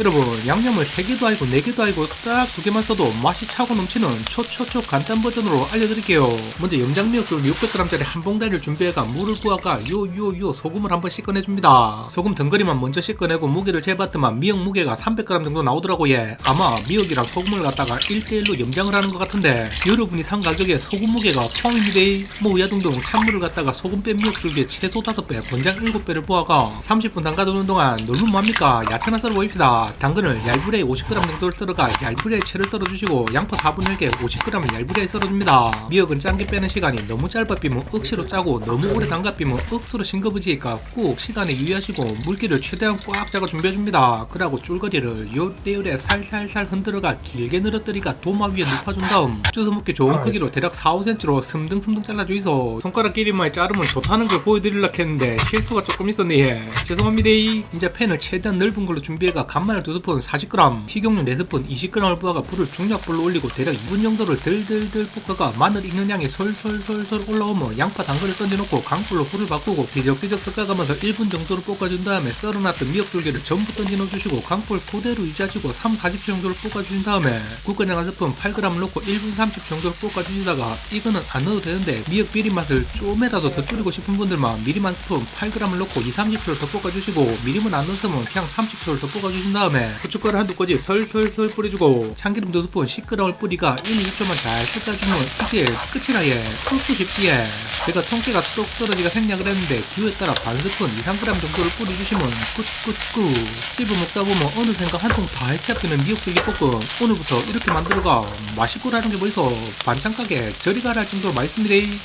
여러분 양념을 3개도 아니고 4개도 아니고 딱 두 개만 써도 맛이 차고 넘치는 초초초 간단 버전으로 알려드릴게요. 먼저 염장미역술 600g짜리 한 봉다리를 준비해가 물을 부어가 요요요 소금을 한번 씻어내줍니다. 소금 덩어리만 먼저 씻어내고 무게를 재봤더만 미역 무게가 300g 정도 나오더라고 예 아마 미역이랑 소금을 갖다가 1대1로 염장을 하는 것 같은데 여러분이 산 가격에 소금 무게가 포함입니다 뭐 우야둥둥 찬물을 갖다가 소금 뺀 미역줄기에 최소 5배 권장 7배를 부어가 30분 담가두는 동안 놀면 뭐합니까? 야채나 썰어 보입시다 당근을 얇으레 50g 정도를 썰어가 얇으레 채를 썰어주시고 양파 4분의 1개 50g을 얇으레 썰어줍니다. 미역은 짠게 빼는 시간이 너무 짧아 삐면 억시로 짜고 너무 오래 담가 삐면 억수로 싱거워지니까 꼭 시간에 유의하시고 물기를 최대한 꽉 짜가 준비해줍니다. 그리고 쫄거리를 요래요래 살살살 흔들어가 길게 늘어뜨리가 도마 위에 눕혀준 다음 주워 먹기 좋은 크기로 대략 4, 5cm로 스듬스듬 잘라주이소 손가락끼리만 자르면 좋다는 걸 보여드리려 했는데 실수가 조금 있었네. 예. 죄송합니다. 이제 팬을 최대한 넓은 걸로 준비해가 간 마늘 2스푼 40g 식용유 4스푼 20g을 부어가 불을 중약불로 올리고 대략 2분 정도를 덜덜덜 볶아가 마늘 익는 양이 솔솔솔솔 올라오면 양파 당근을 던져놓고 강불로 불을 바꾸고 비적비적 섞어가면서 1분 정도를 볶아준 다음에 썰어놨던 미역줄기를 전부 던져 넣어주시고 강불 그대로 유지하시고 3, 40초 정도를 볶아주신 다음에 국간장 한 스푼 8g 넣고 1분 30초 정도를 볶아주시다가 이거는 안 넣어도 되는데 미역 비린 맛을 좀이라도 더 줄이고 싶은 분들만 미림 한 스푼 8g을 넣고 2, 30초를 더 볶아주시고 미림은 안 넣었으면 그냥 30초를 더 볶아주신 다음에 고춧가루 한두 꼬지 설설설 뿌려주고 참기름 두 스푼 10g을 뿌리가 1, 2초만 잘 섞어주면 이게 끝이라 예 흡수 쉽지예 제가 통깨가 쏙 떨어지가 생략을 했는데 기호에 따라 반 스푼 2, 3g 정도를 뿌려주시면 굿굿굿. 씹어 먹다 보면 어느샌가 한통 다 해치합되는 미역줄기 볶음 오늘부터 이렇게 만들어가 맛있고라는 게 뭐있어 반찬 가게 저리 가라 할 정도로 맛있습니다